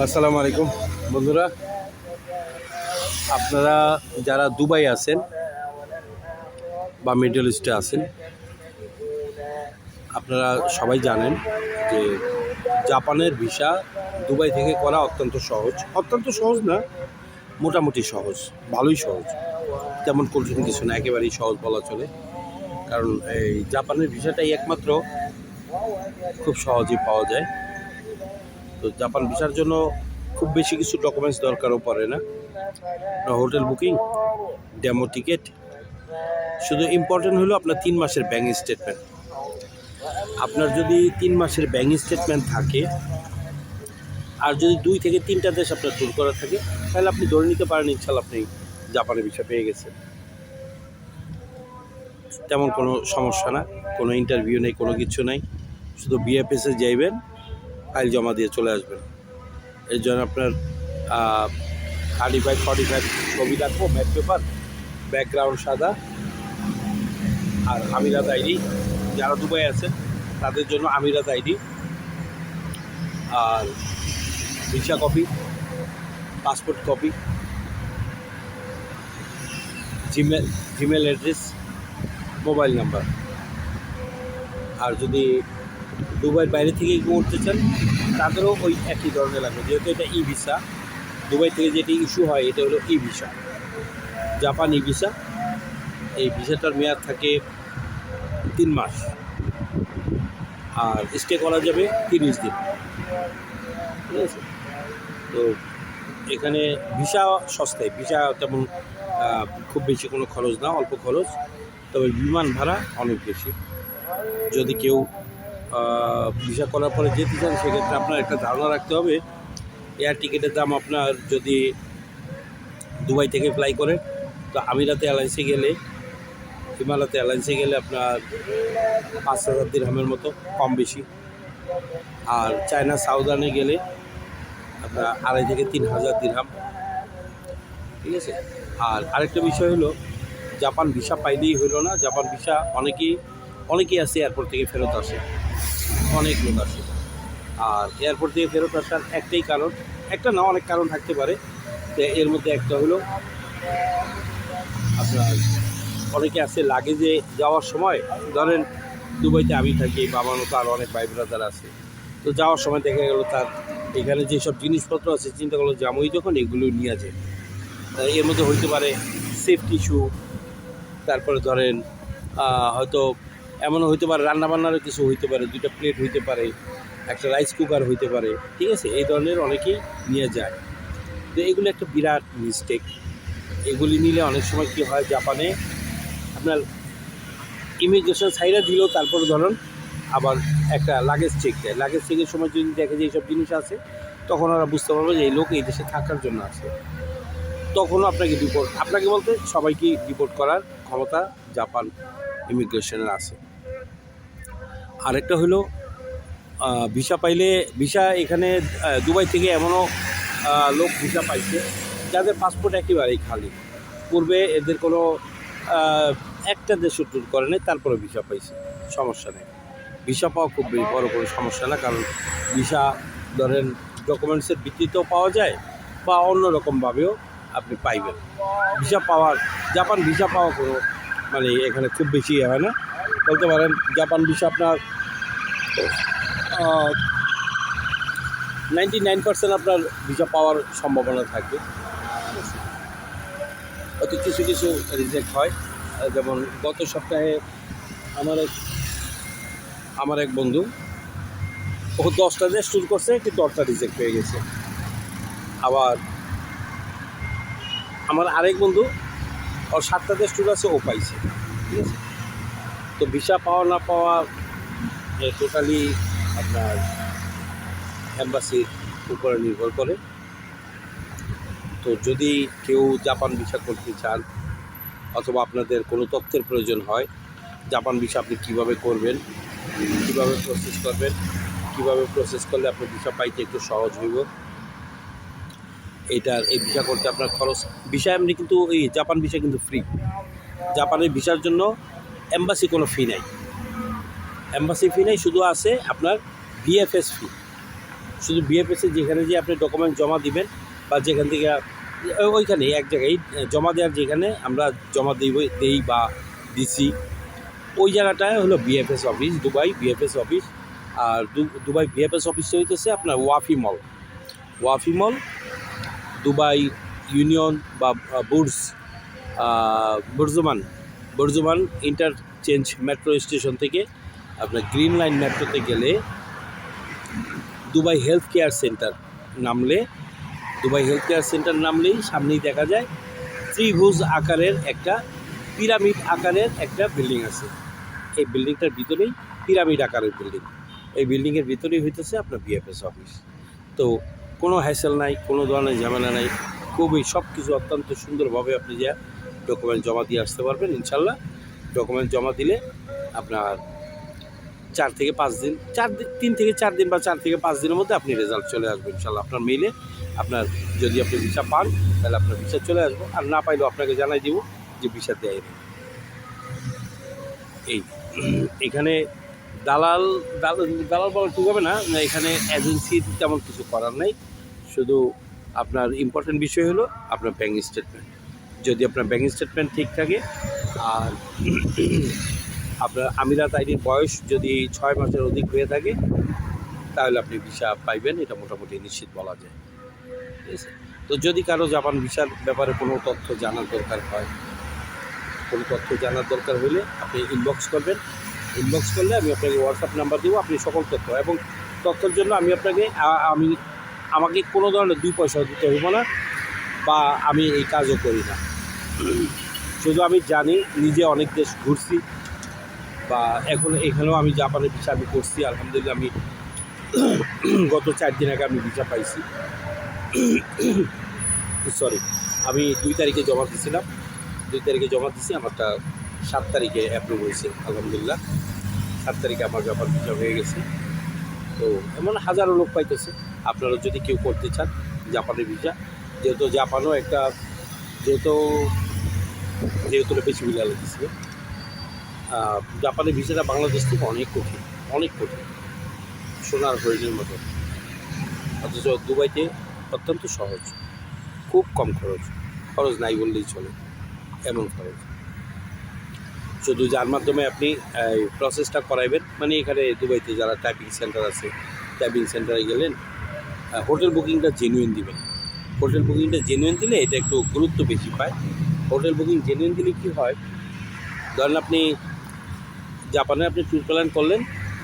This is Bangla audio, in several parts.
আসসালামু আলাইকুম। বন্ধুরা, আপনারা যারা দুবাই আছেন বা মিডল ইস্টে আছেন, আপনারা সবাই জানেন যে জাপানের ভিসা দুবাই থেকে করা অত্যন্ত সহজ। অত্যন্ত সহজ না, মোটামুটি সহজ, ভালোই সহজ। তেমন কঠিন কিছু না, একেবারেই সহজ বলা চলে। কারণ এই জাপানের ভিসাটাই একমাত্র খুব সহজেই পাওয়া যায়। তো জাপান ভিসার জন্য খুব বেশি কিছু ডকুমেন্টস দরকারও পড়ে না। হোটেল বুকিং, ডেমো টিকিট, শুধু ইম্পর্টেন্ট হলো আপনার তিন মাসের ব্যাঙ্ক স্টেটমেন্ট আপনার যদি তিন মাসের ব্যাঙ্ক স্টেটমেন্ট থাকে, আর যদি দুই থেকে তিনটা দেশ আপনার ট্যুর করা থাকে, তাহলে আপনি ধরে নিতে পারেন ইনশাল্লাহ আপনি জাপানে ভিসা পেয়ে গেছেন। তেমন কোনো সমস্যা না, কোনো ইন্টারভিউ নেই, কোনো কিছু নাই। শুধু বিএফএসে যাইবেন ফাইল জমা দিয়ে চলে আসবেন। এর জন্য আপনার থার্টি ফাইভ ফর্টি ফাইভ ছবি রাখব, ব্যাক পেপার ব্যাকগ্রাউন্ড সাদা, আর আমিরাত আইডি, যারা দুবাই আছেন তাদের জন্য আমিরাত আইডি, আর visa copy, passport copy, Gmail Gmail address, mobile number. আর যদি দুবাইয়ের বাইরে থেকে করতে চান, তাদেরও ওই একই ধরনের লাগবে। যেহেতু এটা ই ভিসা, দুবাই থেকে যেটি ইস্যু হয়, এটা হলো E visa. Japan E visa, এই ভিসাটার মেয়াদ থাকে তিন মাস। আর স্টে করা যাবে তিরিশ দিন। ঠিক আছে? তো এখানে ভিসা সস্তায়, ভিসা তেমন খুব বেশি কোনো খরচ না, অল্প খরচ। তবে বিমান ভাড়া অনেক বেশি। যদি কেউ ভিসা করার পরে যেতে চান, সেক্ষেত্রে আপনার একটা ধারণা রাখতে হবে। এয়ার টিকিটের দাম আপনার যদি দুবাই থেকে ফ্লাই করেন তো আমিরাতে এয়ারলাইন্সে গেলে, হিমালয়তে এয়ারলাইন্সে গেলে আপনার পাঁচ হাজার দিরহামের মতো কম বেশি। আর চায়না সাউদার্নে গেলে আপনার আড়াই থেকে তিন হাজার দিরহাম ঠিক আছে? আর আরেকটা বিষয় হলো, জাপান ভিসা পাইলেই হলো না। জাপান ভিসা অনেকেই অনেকেই আছে এয়ারপোর্ট থেকে ফেরত আসে। অনেক লোক আসে। আর এয়ারপোর্ট থেকে ফেরত আসার একটাই কারণ, একটা না, অনেক কারণ থাকতে পারে। এর মধ্যে একটা হলো, আপনার অনেকে আছে লাগেজে যাওয়ার সময়, ধরেন দুবাইতে আমি থাকি বাবা মতো আরও অনেক ভাই ব্রাদার আছে। তো যাওয়ার সময় দেখা গেল তার এখানে যেসব জিনিসপত্র আছে, চিন্তা করল জামুই যখন এগুলো নিয়ে তা এর মধ্যে হইতে পারে সেফটি ইস্যু তারপরে ধরেন হয়তো এমনও হইতে পারে, রান্নাবান্নারও কিছু হইতে পারে, দুইটা প্লেট হইতে পারে, একটা রাইস কুকার হইতে পারে, ঠিক আছে? এই ধরনের অনেকেই নিয়ে যায়। তো এগুলো একটা বিরাট মিস্টেক এগুলি নিলে অনেক সময় কী হয়, জাপানে আপনার ইমিগ্রেশন সাইডে দিলেও তারপরে ধরুন আবার একটা লাগেজ চেক দেয়। লাগেজ চেকের সময় যদি দেখে যে এইসব জিনিস আছে, তখন ওরা বুঝতে পারবে যে এই লোক এই দেশে থাকার জন্য আছে। তখনও আপনাকে রিপোর্ট আপনাকে বলতে সবাইকে রিপোর্ট করার ক্ষমতা জাপান ইমিগ্রেশনের আছে। আরেকটা হলো ভিসা পাইলে, ভিসা এখানে দুবাই থেকে এমনও লোক ভিসা পাইছে, যাদের পাসপোর্ট একেবারেই খালি। পূর্বে এদের কোনো একটা দেশ ট্যুর করে নাই, তারপরে ভিসা পাইছে, সমস্যা নেই। ভিসা পাওয়া খুব বড় কোনো সমস্যা না, কারণ ভিসা ধরেন ডকুমেন্টসের ভিত্তিতেও পাওয়া যায়, বা অন্য রকমভাবেও আপনি পাইবেন। ভিসা পাওয়ার, জাপান ভিসা পাওয়া কোনো মানে এখানে খুব বেশি ইয়ে হয় না। বলতে পারেন, জাপান ভিসা আপনার নাইনটি নাইন পার্সেন্ট আপনার ভিসা পাওয়ার সম্ভাবনা থাকবে হয়তো কিছু কিছু রিজেক্ট হয়। যেমন গত সপ্তাহে আমার এক আমার এক বন্ধু, ও দশটা দেশ ট্যুর করছে, কিন্তু দশটা রিজেক্ট হয়ে গেছে। আবার আমার আরেক বন্ধু, ওর সাতটা দেশ ট্যুর আছে, ও পাইছে। ঠিক আছে? তো ভিসা পাওয়া না পাওয়া টোটালি আপনার অ্যাম্বাসির উপরে নির্ভর করে। তো যদি কেউ জাপান ভিসা করতে চান, অথবা আপনাদের কোনো তথ্যের প্রয়োজন হয়, জাপান ভিসা আপনি কীভাবে করবেন, কীভাবে প্রসেস করবেন, কীভাবে প্রসেস করলে আপনার ভিসা পাইতে একটু সহজ হইব, এইটার, এই ভিসা করতে আপনার খরচ, ভিসা এমনি কিন্তু এই জাপান ভিসা কিন্তু ফ্রি জাপানের ভিসার জন্য এম্বাসি কোনো ফি নাই। এম্বাসি ফি নেই, শুধু আছে আপনার ভিএফএস ফি। শুধু বিএফএসে যেখানে যে আপনি ডকুমেন্ট জমা দিবেন বা যেখান থেকে ওইখানে, এক জায়গায় জমা দেওয়ার যেখানে আমরা জমা দিই দেই বা দিছি। ওই জায়গাটায় হলো BFS office, Dubai BFS office. আর দুবাই বিএফএস অফিসটা হইতেছে আপনার Wafi mall. Wafi mall, Dubai union বা Burj Burjuman Burjuman interchange metro station থেকে আপনার গ্রিন লাইন মেট্রোতে গেলে দুবাই হেলথ কেয়ার সেন্টার নামলে দুবাই হেলথ কেয়ার সেন্টার নামলেই সামনেই দেখা যায় ত্রিভুজ আকারের একটা পিরামিড আকারের একটা বিল্ডিং আছে। এই বিল্ডিংটার ভিতরেই পিরামিড আকারের বিল্ডিং এই বিল্ডিংয়ের ভিতরেই হইতেছে আপনার বিএফএস অফিস তো কোনো হ্যাসেল নাই, কোনো ধরনের ঝামেলা নাই। খুবই সব কিছু অত্যন্ত সুন্দরভাবে আপনি যা ডকুমেন্ট জমা দিয়ে আসতে পারবেন ইনশাল্লাহ। ডকুমেন্ট জমা দিলে আপনার চার থেকে পাঁচ দিন চার দিন তিন থেকে চার দিন বা চার থেকে পাঁচ দিনের মধ্যে আপনি রেজাল্ট চলে আসবে ইনশাল্লাহ। আপনার মেইলে আপনার যদি আপনি ভিসা পান তাহলে আপনার ভিসা চলে আসব। আর না পাইলেও আপনাকে জানাই দিব যে ভিসা দেয়নি এই এখানে দালাল দালাল দালাল বলা ঠিক হবে না, এখানে এজেন্সি তেমন কিছু করার নেই। শুধু আপনার ইম্পর্টেন্ট বিষয় হলো আপনার ব্যাঙ্ক স্টেটমেন্ট যদি আপনার ব্যাঙ্ক স্টেটমেন্ট ঠিক থাকে, আর আপনার আমিরাত আইডির বয়স যদি ছয় মাসের অধিক হয়ে থাকে, তাহলে আপনি ভিসা পাইবেন, এটা মোটামুটি নিশ্চিত বলা যায়। ঠিক আছে? তো যদি কারও জাপান ভিসার ব্যাপারে কোনো তথ্য জানার দরকার হয়, কোনো তথ্য জানার দরকার হলে আপনি ইনবক্স করবেন। ইনবক্স করলে আমি আপনাকে হোয়াটসঅ্যাপ নাম্বার দেবো, আপনি সকল তথ্য। এবং তথ্যের জন্য আমি আপনাকে আমি, আমাকে কোনো ধরনের দুই পয়সা দিতে হইব না। বা আমি এই কাজও করি না। শুধু আমি জানি, নিজে অনেক দেশ ঘুরছি বা এখন এখানেও আমি জাপানের ভিসা আমি করছি, আলহামদুলিল্লাহ আমি গত চার দিন আগে আমি ভিসা পাইছি। সরি আমি দুই তারিখে জমা দিয়েছিলাম। দুই তারিখে জমা দিয়েছি, আমারটা সাত তারিখে অ্যাপ্রুভ হয়েছে, আলহামদুলিল্লাহ। সাত তারিখে আমার জাপান ভিসা হয়ে গেছে। তো এমন হাজারো লোক পাইতেছে। আপনারা যদি কেউ করতে চান জাপানের ভিসা যেহেতু জাপানও একটা যেহেতু যেহেতু বেশি বিলা লেগেছিল জাপানের ভিসাটা বাংলাদেশ থেকে অনেক কঠিন অনেক কঠিন। সোনার হরিণের মতো। অথচ দুবাইতে অত্যন্ত সহজ, খুব কম খরচ খরচ নাই বললেই চলে, এমন খরচ। শুধু যার মাধ্যমে আপনি প্রসেসটা করাইবেন মানে এখানে দুবাইতে যারা টাইপিং সেন্টার আছে টাইপিং সেন্টারে গেলেন হোটেল বুকিংটা জেনুইন দিবেন। হোটেল বুকিংটা জেনুইন দিলে এটা একটু গুরুত্ব বেশি পায়। হোটেল বুকিং জেনুইন দিলে কী হয়? ধরেন আপনি জাপানে আপনি ট্যুর প্ল্যান করলেন,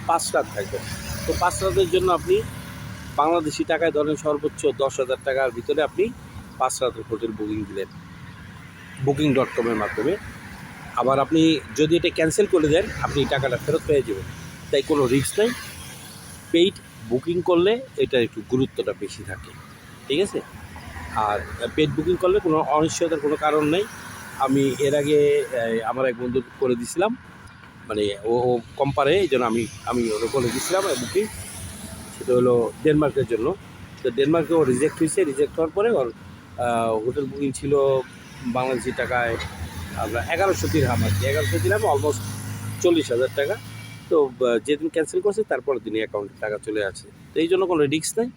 পাঁচ রাত থাকবেন তো পাঁচ রাতের জন্য আপনি বাংলাদেশি টাকায় ধরেন সর্বোচ্চ দশ হাজার টাকার ভিতরে আপনি পাঁচ রাতের হোটেল বুকিং দিলেন। বুকিং ডট কমের মাধ্যমে। আবার আপনি যদি এটা ক্যান্সেল করে দেন, আপনি টাকাটা ফেরত পেয়ে যাবেন। তাই কোনো রিস্ক নেই। পেইড বুকিং করলে এটা একটু গুরুত্বটা বেশি থাকে। ঠিক আছে? আর পেড বুকিং করলে কোনো অনিশ্চয়তার কোনো কারণ নেই। আমি এর আগে আমার এক বন্ধু করে দিছিলাম। মানে ও ও কম্পারে এই জন্য আমি আমি ওটা করে দিছিলাম বুকিং সেটা হলো ডেনমার্কের জন্য। তো ডেনমার্কে ও রিজেক্ট হয়েছে। রিজেক্ট হওয়ার পরে ওর হোটেল বুকিং ছিল বাংলাদেশি টাকায় আমরা এগারোশো দিরহাম আর কি। এগারোশো দিরহাম অলমোস্ট চল্লিশ হাজার টাকা। তো যেদিন ক্যান্সেল করছে, তারপরের দিনই অ্যাকাউন্টে টাকা চলে আসে। তো এই জন্য কোনো রিস্ক নেই।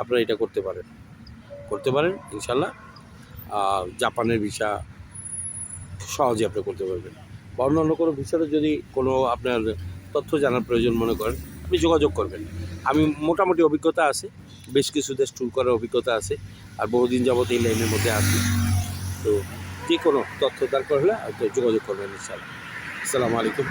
আপনারা এটা করতে পারেন। করতে পারেন, ইনশাল্লাহ। জাপানের ভিসা সহজে আপনি করতে পারবেন। বা অন্যান্য কোনো ভিসারও যদি কোনো আপনার তথ্য জানার প্রয়োজন মনে করেন, আপনি যোগাযোগ করবেন। আমি মোটামুটি অভিজ্ঞতা আছে, বেশ কিছু দেশ ট্যুর করার অভিজ্ঞতা আছে, আর বহুদিন যাবত এই লাইনের মধ্যে আছি। তো যে কোনো তথ্য দরকার হলে যোগাযোগ করবেন ইনশাআল্লাহ আসসালামু আলাইকুম।